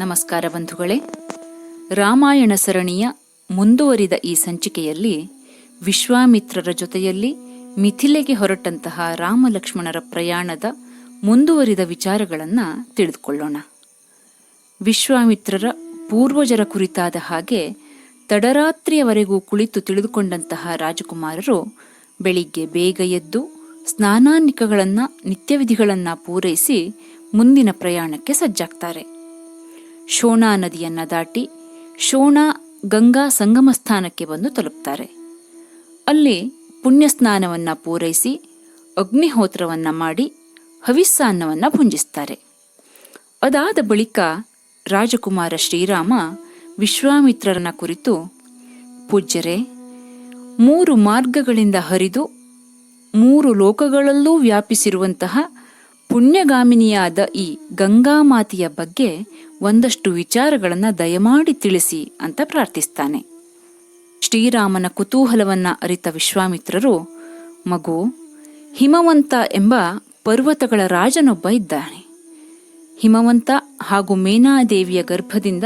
ನಮಸ್ಕಾರ ಬಂಧುಗಳೇ. ರಾಮಾಯಣ ಸರಣಿಯ ಮುಂದುವರಿದ ಈ ಸಂಚಿಕೆಯಲ್ಲಿ ವಿಶ್ವಾಮಿತ್ರರ ಜೊತೆಯಲ್ಲಿ ಮಿಥಿಲೆಗೆ ಹೊರಟಂತಹ ರಾಮಲಕ್ಷ್ಮಣರ ಪ್ರಯಾಣದ ಮುಂದುವರಿದ ವಿಚಾರಗಳನ್ನು ತಿಳಿದುಕೊಳ್ಳೋಣ. ವಿಶ್ವಾಮಿತ್ರರ ಪೂರ್ವಜರ ಕುರಿತಾದ ಹಾಗೆ ತಡರಾತ್ರಿಯವರೆಗೂ ಕುಳಿತು ತಿಳಿದುಕೊಂಡಂತಹ ರಾಜಕುಮಾರರು ಬೆಳಿಗ್ಗೆ ಬೇಗ ಎದ್ದು ಸ್ನಾನಾನಿಕಗಳನ್ನು ನಿತ್ಯವಿಧಿಗಳನ್ನು ಪೂರೈಸಿ ಮುಂದಿನ ಪ್ರಯಾಣಕ್ಕೆ ಸಜ್ಜಾಗ್ತಾರೆ. ಶೋಣಾ ನದಿಯನ್ನು ದಾಟಿ ಶೋಣಾ ಗಂಗಾ ಸಂಗಮ ಸ್ಥಾನಕ್ಕೆ ಬಂದು ತಲುಪ್ತಾರೆ. ಅಲ್ಲಿ ಪುಣ್ಯ ಸ್ನಾನವನ್ನ ಪೂರೈಸಿ ಅಗ್ನಿಹೋತ್ರವನ್ನು ಮಾಡಿ ಹವಿಸ್ಸಾನ್ನವನ್ನು ಭುಂಜಿಸ್ತಾರೆ ಅದಾದ ಬಳಿಕ ರಾಜಕುಮಾರ ಶ್ರೀರಾಮ ವಿಶ್ವಾಮಿತ್ರರನ ಕುರಿತು, ಪೂಜ್ಯರೇ, ಮೂರು ಮಾರ್ಗಗಳಿಂದ ಹರಿದು ಮೂರು ಲೋಕಗಳಲ್ಲೂ ವ್ಯಾಪಿಸಿರುವಂತಹ ಪುಣ್ಯಗಾಮಿನಿಯಾದ ಈ ಗಂಗಾಮಾತೆಯ ಬಗ್ಗೆ ಒಂದಷ್ಟು ವಿಚಾರಗಳನ್ನು ದಯಮಾಡಿ ತಿಳಿಸಿ ಅಂತ ಪ್ರಾರ್ಥಿಸ್ತಾನೆ. ಶ್ರೀರಾಮನ ಕುತೂಹಲವನ್ನ ಅರಿತ ವಿಶ್ವಾಮಿತ್ರರು, ಮಗು, ಹಿಮವಂತ ಎಂಬ ಪರ್ವತಗಳ ರಾಜನೊಬ್ಬ ಇದ್ದಾನೆ. ಹಿಮವಂತ ಹಾಗೂ ಮೇನಾದೇವಿಯ ಗರ್ಭದಿಂದ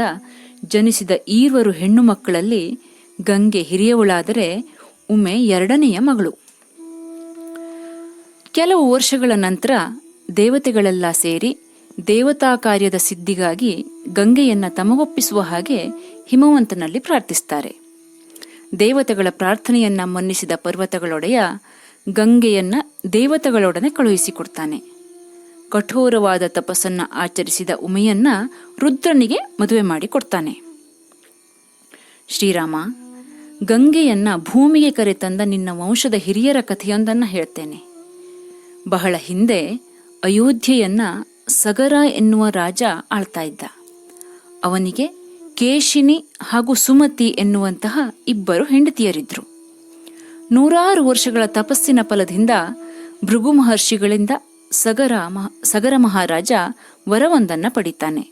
ಜನಿಸಿದ ಈರ್ವರು ಹೆಣ್ಣು ಮಕ್ಕಳಲ್ಲಿ ಗಂಗೆ ಹಿರಿಯವಳಾದರೆ ಉಮೆ ಎರಡನೆಯ ಮಗಳು. ಕೆಲವು ವರ್ಷಗಳ ನಂತರ ದೇವತೆಗಳೆಲ್ಲ ಸೇರಿ ದೇವತಾ ಕಾರ್ಯದ ಸಿದ್ಧಿಗಾಗಿ ಗಂಗೆಯನ್ನ ತಮಗೊಪ್ಪಿಸುವ ಹಾಗೆ ಹಿಮವಂತನಲ್ಲಿ ಪ್ರಾರ್ಥಿಸ್ತಾರೆ. ದೇವತೆಗಳ ಪ್ರಾರ್ಥನೆಯನ್ನ ಮನ್ನಿಸಿದ ಪರ್ವತಗಳೊಡೆಯ ಗಂಗೆಯನ್ನ ದೇವತೆಗಳೊಡನೆ ಕಳುಹಿಸಿಕೊಡ್ತಾನೆ. ಕಠೋರವಾದ ತಪಸ್ಸನ್ನ ಆಚರಿಸಿದ ಉಮೆಯನ್ನ ರುದ್ರನಿಗೆ ಮದುವೆ ಮಾಡಿಕೊಡ್ತಾನೆ ಶ್ರೀರಾಮ, ಗಂಗೆಯನ್ನ ಭೂಮಿಗೆ ಕರೆತಂದ ನಿನ್ನ ವಂಶದ ಹಿರಿಯರ ಕಥೆಯೊಂದನ್ನು ಹೇಳ್ತೇನೆ. ಬಹಳ ಹಿಂದೆ ಅಯೋಧ್ಯೆಯನ್ನ ಸಗರ ಎನ್ನುವ ರಾಜ ಆಳ್ತಾ ಇದ್ದ. ಅವನಿಗೆ ಕೇಶಿನಿ ಹಾಗೂ ಸುಮತಿ ಎನ್ನುವಂತಹ ಇಬ್ಬರು ಹೆಂಡತಿಯರಿದ್ರು. ನೂರಾರು ವರ್ಷಗಳ ತಪಸ್ಸಿನ ಫಲದಿಂದ ಭೃಗು ಮಹರ್ಷಿಗಳಿಂದ ಸಗರ ಮಹ, ಸಗರ ಮಹಾರಾಜ ವರವೊಂದನ್ನು ಪಡಿತಾನೆ.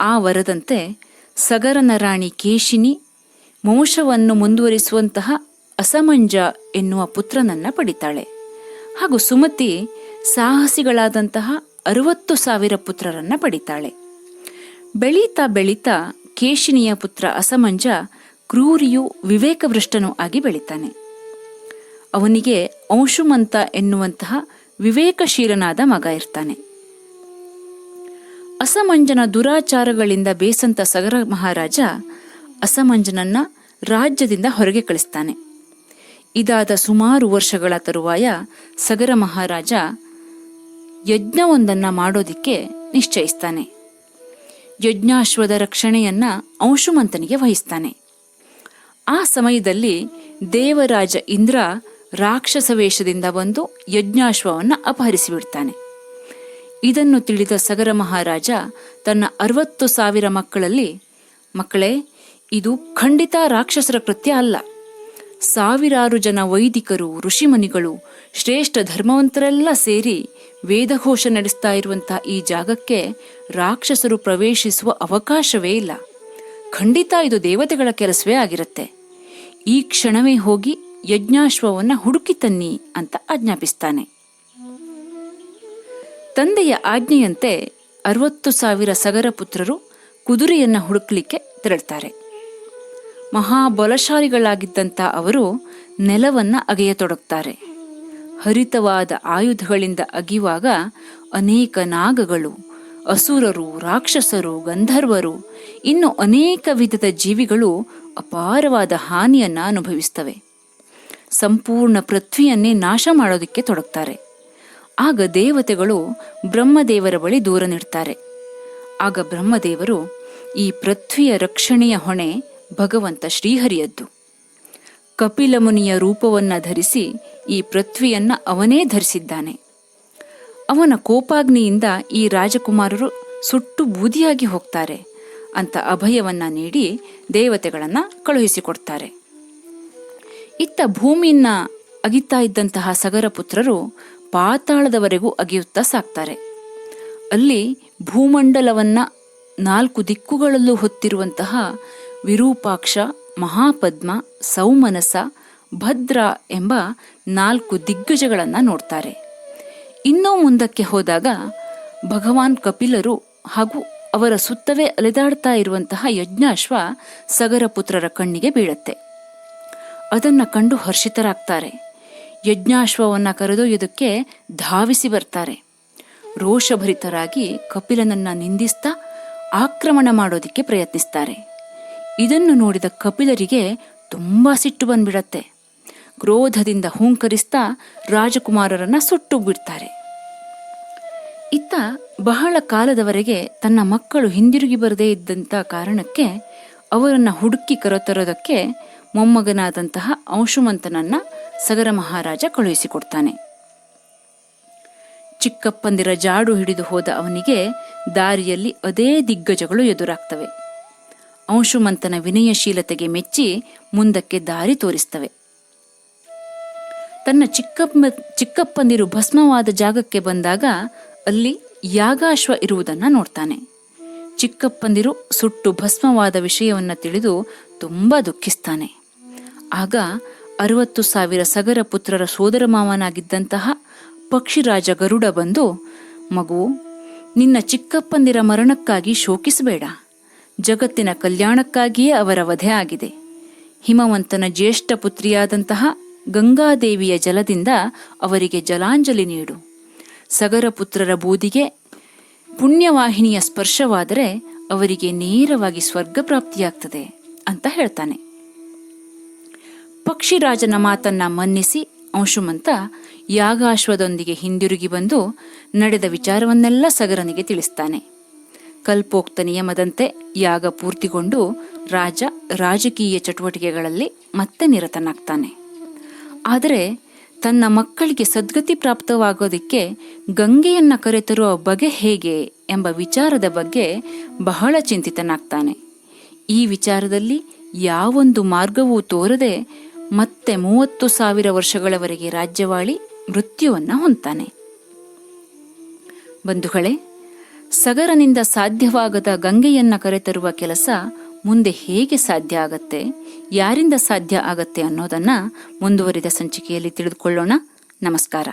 ಆ ವರದಂತೆ ಸಗರನ ರಾಣಿ ಕೇಶಿನಿ ವಂಶವನ್ನು ಮುಂದುವರಿಸುವಂತಹ ಅಸಮಂಜ ಎನ್ನುವ ಪುತ್ರನನ್ನ ಪಡಿತಾಳೆ. ಹಾಗೂ ಸುಮತಿ ಸಾಹಸಿಗಳಾದಂತಹ ಅರವತ್ತು ಸಾವಿರ ಪುತ್ರರನ್ನ ಪಡಿತಾಳೆ. ಬೆಳೀತಾ ಬೆಳೀತಾ ಕೇಶಿನಿಯ ಪುತ್ರ ಅಸಮಂಜ ಕ್ರೂರಿಯು ವಿವೇಕಭ್ರಷ್ಟನೂ ಆಗಿ ಬೆಳಿತಾನೆ. ಅವನಿಗೆ ಅಂಶುಮಂತ ಎನ್ನುವಂತಹ ವಿವೇಕಶೀಲನಾದ ಮಗ ಇರ್ತಾನೆ. ಅಸಮಂಜನ ದುರಾಚಾರಗಳಿಂದ ಬೇಸಂತ ಸಗರ ಮಹಾರಾಜ ಅಸಮಂಜನನ್ನ ರಾಜ್ಯದಿಂದ ಹೊರಗೆ ಕಳಿಸ್ತಾನೆ. ಇದಾದ ಸುಮಾರು ವರ್ಷಗಳ ತರುವಾಯ ಸಗರ ಮಹಾರಾಜ ಯಜ್ಞವೊಂದನ್ನ ಮಾಡೋದಿಕ್ಕೆ ನಿಶ್ಚಯಿಸ್ತಾನೆ. ಯಜ್ಞಾಶ್ವದ ರಕ್ಷಣೆಯನ್ನ ಅಂಶುಮಂತನಿಗೆ ವಹಿಸ್ತಾನೆ. ಆ ಸಮಯದಲ್ಲಿ ದೇವರಾಜ ಇಂದ್ರ ರಾಕ್ಷಸ ವೇಷದಿಂದ ಬಂದು ಯಜ್ಞಾಶ್ವವನ್ನು ಅಪಹರಿಸಿಬಿಡ್ತಾನೆ. ಇದನ್ನು ತಿಳಿದ ಸಗರ ಮಹಾರಾಜ ತನ್ನ ಅರವತ್ತು ಸಾವಿರ ಮಕ್ಕಳಲ್ಲಿ, ಮಕ್ಕಳೇ, ಇದು ಖಂಡಿತ ರಾಕ್ಷಸರ ಕೃತ್ಯ ಅಲ್ಲ. ಸಾವಿರಾರು ಜನ ವೈದಿಕರು, ಋಷಿಮನಿಗಳು, ಶ್ರೇಷ್ಠ ಧರ್ಮವಂತರೆಲ್ಲ ಸೇರಿ ವೇದಘೋಷ ನಡೆಸ್ತಾ ಇರುವಂತಹ ಈ ಜಾಗಕ್ಕೆ ರಾಕ್ಷಸರು ಪ್ರವೇಶಿಸುವ ಅವಕಾಶವೇ ಇಲ್ಲ. ಖಂಡಿತ ಇದು ದೇವತೆಗಳ ಕೆಲಸವೇ ಆಗಿರುತ್ತೆ. ಈ ಕ್ಷಣವೇ ಹೋಗಿ ಯಜ್ಞಾಶ್ವವನ್ನ ಹುಡುಕಿ ತನ್ನಿ ಅಂತ ಆಜ್ಞಾಪಿಸ್ತಾನೆ. ತಂದೆಯ ಆಜ್ಞೆಯಂತೆ ಅರವತ್ತು ಸಾವಿರ ಸಗರ ಪುತ್ರರು ಕುದುರೆಯನ್ನ ಹುಡುಕ್ಲಿಕ್ಕೆ ತೆರಳ್ತಾರೆ. ಮಹಾಬಲಶಾಲಿಗಳಾಗಿದ್ದಂಥ ಅವರು ನೆಲವನ್ನ ಅಗೆಯತೊಡಗ್ತಾರೆ. ಹರಿತವಾದ ಆಯುಧಗಳಿಂದ ಅಗಿಯುವಾಗ ಅನೇಕ ನಾಗಗಳು, ಅಸುರರು, ರಾಕ್ಷಸರು, ಗಂಧರ್ವರು, ಇನ್ನು ಅನೇಕ ವಿಧದ ಜೀವಿಗಳು ಅಪಾರವಾದ ಹಾನಿಯನ್ನು ಅನುಭವಿಸ್ತವೆ. ಸಂಪೂರ್ಣ ಪೃಥ್ವಿಯನ್ನೇ ನಾಶ ಮಾಡೋದಕ್ಕೆ ತೊಡಗ್ತಾರೆ. ಆಗ ದೇವತೆಗಳು ಬ್ರಹ್ಮದೇವರ ಬಳಿ ದೂರ ನೀಡ್ತಾರೆ. ಆಗ ಬ್ರಹ್ಮದೇವರು ಈ ಪೃಥ್ವಿಯ ರಕ್ಷಣೆಯ ಹೊಣೆ ಭಗವಂತ ಶ್ರೀಹರಿಯದ್ದು. ಕಪಿಲಮುನಿಯ ರೂಪವನ್ನು ಧರಿಸಿ ಈ ಪೃಥ್ವಿಯನ್ನು ಅವನೇ ಧರಿಸಿದ್ದಾನೆ. ಅವನ ಕೋಪಾಗ್ನಿಯಿಂದ ಈ ರಾಜಕುಮಾರರು ಸುಟ್ಟು ಬೂದಿಯಾಗಿ ಹೋಗ್ತಾರೆ. ಅಂತ ಅಭಯವನ್ನ ನೀಡಿ ದೇವತೆಗಳನ್ನು ಕಳುಹಿಸಿಕೊಡ್ತಾರೆ. ಇತ್ತ ಭೂಮಿಯನ್ನ ಅಗಿತಾ ಇದ್ದಂತಹ ಸಗರ ಪುತ್ರರು ಪಾತಾಳದವರೆಗೂ ಅಗಿಯುತ್ತಾ ಸಾಕ್ತಾರೆ. ಅಲ್ಲಿ ಭೂಮಂಡಲವನ್ನ ನಾಲ್ಕು ದಿಕ್ಕುಗಳಲ್ಲೂ ಹೊತ್ತಿರುವಂತಹ ವಿರೂಪಾಕ್ಷ, ಮಹಾಪದ್ಮ, ಸೌಮನಸ, ಭದ್ರ ಎಂಬ ನಾಲ್ಕು ದಿಗ್ಗಜಗಳನ್ನು ನೋಡ್ತಾರೆ. ಇನ್ನೂ ಮುಂದಕ್ಕೆ ಹೋದಾಗ ಭಗವಾನ್ ಕಪಿಲರು ಹಾಗೂ ಅವರ ಸುತ್ತವೇ ಅಲೆದಾಡ್ತಾ ಇರುವಂತಹ ಯಜ್ಞಾಶ್ವ ಸಗರ ಪುತ್ರರ ಕಣ್ಣಿಗೆ ಬೀಳತ್ತೆ. ಅದನ್ನು ಕಂಡು ಹರ್ಷಿತರಾಗ್ತಾರೆ. ಯಜ್ಞಾಶ್ವವನ್ನ ಕರೆದೊಯ್ಯೋದಕ್ಕೆ ಧಾವಿಸಿ ಬರ್ತಾರೆ. ರೋಷಭರಿತರಾಗಿ ಕಪಿಲನನ್ನ ನಿಂದಿಸ್ತಾ ಆಕ್ರಮಣ ಮಾಡೋದಕ್ಕೆ ಪ್ರಯತ್ನಿಸ್ತಾರೆ. ಇದನ್ನು ನೋಡಿದ ಕಪಿಲರಿಗೆ ತುಂಬ ಸಿಟ್ಟು ಬಂದ್ಬಿಡತ್ತೆ. ಕ್ರೋಧದಿಂದ ಹೂಂಕರಿಸ್ತಾ ರಾಜಕುಮಾರರನ್ನ ಸುಟ್ಟು ಬಿಡ್ತಾರೆ ಇತ್ತ ಬಹಳ ಕಾಲದವರೆಗೆ ತನ್ನ ಮಕ್ಕಳು ಹಿಂದಿರುಗಿ ಬರದೇ ಇದ್ದಂಥ ಕಾರಣಕ್ಕೆ ಅವರನ್ನು ಹುಡುಕಿ ಕರೆತರೋದಕ್ಕೆ ಮೊಮ್ಮಗನಾದಂತಹ ಅಂಶುಮಂತನನ್ನ ಸಗರ ಮಹಾರಾಜ ಕಳುಹಿಸಿಕೊಡ್ತಾನೆ. ಚಿಕ್ಕಪ್ಪಂದಿರ ಜಾಡು ಹಿಡಿದು ಹೋದ ಅವನಿಗೆ ದಾರಿಯಲ್ಲಿ ಅದೇ ದಿಗ್ಗಜಗಳು ಎದುರಾಗ್ತವೆ. ಅಂಶುಮಂತನ ವಿನಯಶೀಲತೆಗೆ ಮೆಚ್ಚಿ ಮುಂದಕ್ಕೆ ದಾರಿ ತೋರಿಸ್ತವೆ. ತನ್ನ ಚಿಕ್ಕಪ್ಪ, ಚಿಕ್ಕಪ್ಪಂದಿರು ಭಸ್ಮವಾದ ಜಾಗಕ್ಕೆ ಬಂದಾಗ ಅಲ್ಲಿ ಯಾಗಾಶ್ವ ಇರುವುದನ್ನು ನೋಡ್ತಾನೆ. ಚಿಕ್ಕಪ್ಪಂದಿರು ಸುಟ್ಟು ಭಸ್ಮವಾದ ವಿಷಯವನ್ನು ತಿಳಿದು ತುಂಬ ದುಃಖಿಸ್ತಾನೆ. ಆಗ ಅರವತ್ತು ಸಾವಿರ ಸಗರ ಪುತ್ರರ ಸೋದರ ಮಾವನಾಗಿದ್ದಂತಹ ಪಕ್ಷಿರಾಜ ಗರುಡ ಬಂದು, ಮಗು, ನಿನ್ನ ಚಿಕ್ಕಪ್ಪಂದಿರ ಮರಣಕ್ಕಾಗಿ ಶೋಕಿಸಬೇಡ. ಜಗತ್ತಿನ ಕಲ್ಯಾಣಕ್ಕಾಗಿಯೇ ಅವರ ವಧೆ ಆಗಿದೆ. ಹಿಮವಂತನ ಜ್ಯೇಷ್ಠ ಪುತ್ರಿಯಾದಂತಹ ಗಂಗಾದೇವಿಯ ಜಲದಿಂದ ಅವರಿಗೆ ಜಲಾಂಜಲಿ ನೀಡು. ಸಗರ ಪುತ್ರರ ಬೂದಿಗೆ ಪುಣ್ಯವಾಹಿನಿಯ ಸ್ಪರ್ಶವಾದರೆ ಅವರಿಗೆ ನೇರವಾಗಿ ಸ್ವರ್ಗ ಪ್ರಾಪ್ತಿಯಾಗ್ತದೆ ಅಂತ ಹೇಳ್ತಾನೆ. ಪಕ್ಷಿರಾಜನ ಮಾತನ್ನ ಮನ್ನಿಸಿ ಅಂಶುಮಂತ ಯಾಗಾಶ್ವದೊಂದಿಗೆ ಹಿಂದಿರುಗಿ ಬಂದು ನಡೆದ ವಿಚಾರವನ್ನೆಲ್ಲ ಸಗರನಿಗೆ ತಿಳಿಸ್ತಾನೆ. ಕಲ್ಪೋಕ್ತ ನಿಯಮದಂತೆ ಯಾಗ ಪೂರ್ತಿಗೊಂಡು ರಾಜ ರಾಜಕೀಯ ಚಟುವಟಿಕೆಗಳಲ್ಲಿ ಮತ್ತೆ ನಿರತನಾಗ್ತಾನೆ. ಆದರೆ ತನ್ನ ಮಕ್ಕಳಿಗೆ ಸದ್ಗತಿ ಪ್ರಾಪ್ತವಾಗೋದಕ್ಕೆ ಗಂಗೆಯನ್ನ ಕರೆತರುವ ಬಗೆ ಹೇಗೆ ಎಂಬ ವಿಚಾರದ ಬಗ್ಗೆ ಬಹಳ ಚಿಂತಿತನಾಗ್ತಾನೆ. ಈ ವಿಚಾರದಲ್ಲಿ ಯಾವೊಂದು ಮಾರ್ಗವೂ ತೋರದೆ ಮತ್ತೆ ಮೂವತ್ತು ಸಾವಿರ ವರ್ಷಗಳವರೆಗೆ ರಾಜ್ಯವಾಳಿ ಮೃತ್ಯುವನ್ನ ಹೊಂತಾನೆ ಬಂಧುಗಳೇ ಸಗರನಿಂದ ಸಾಧ್ಯವಾಗದ ಗಂಗೆಯನ್ನ ಕರೆತರುವ ಕೆಲಸ ಮುಂದೆ ಹೇಗೆ ಸಾಧ್ಯ ಆಗತ್ತೆ, ಯಾರಿಂದ ಸಾಧ್ಯ ಆಗತ್ತೆ ಅನ್ನೋದನ್ನ ಮುಂದುವರಿದ ಸಂಚಿಕೆಯಲ್ಲಿ ತಿಳಿದುಕೊಳ್ಳೋಣ. ನಮಸ್ಕಾರ.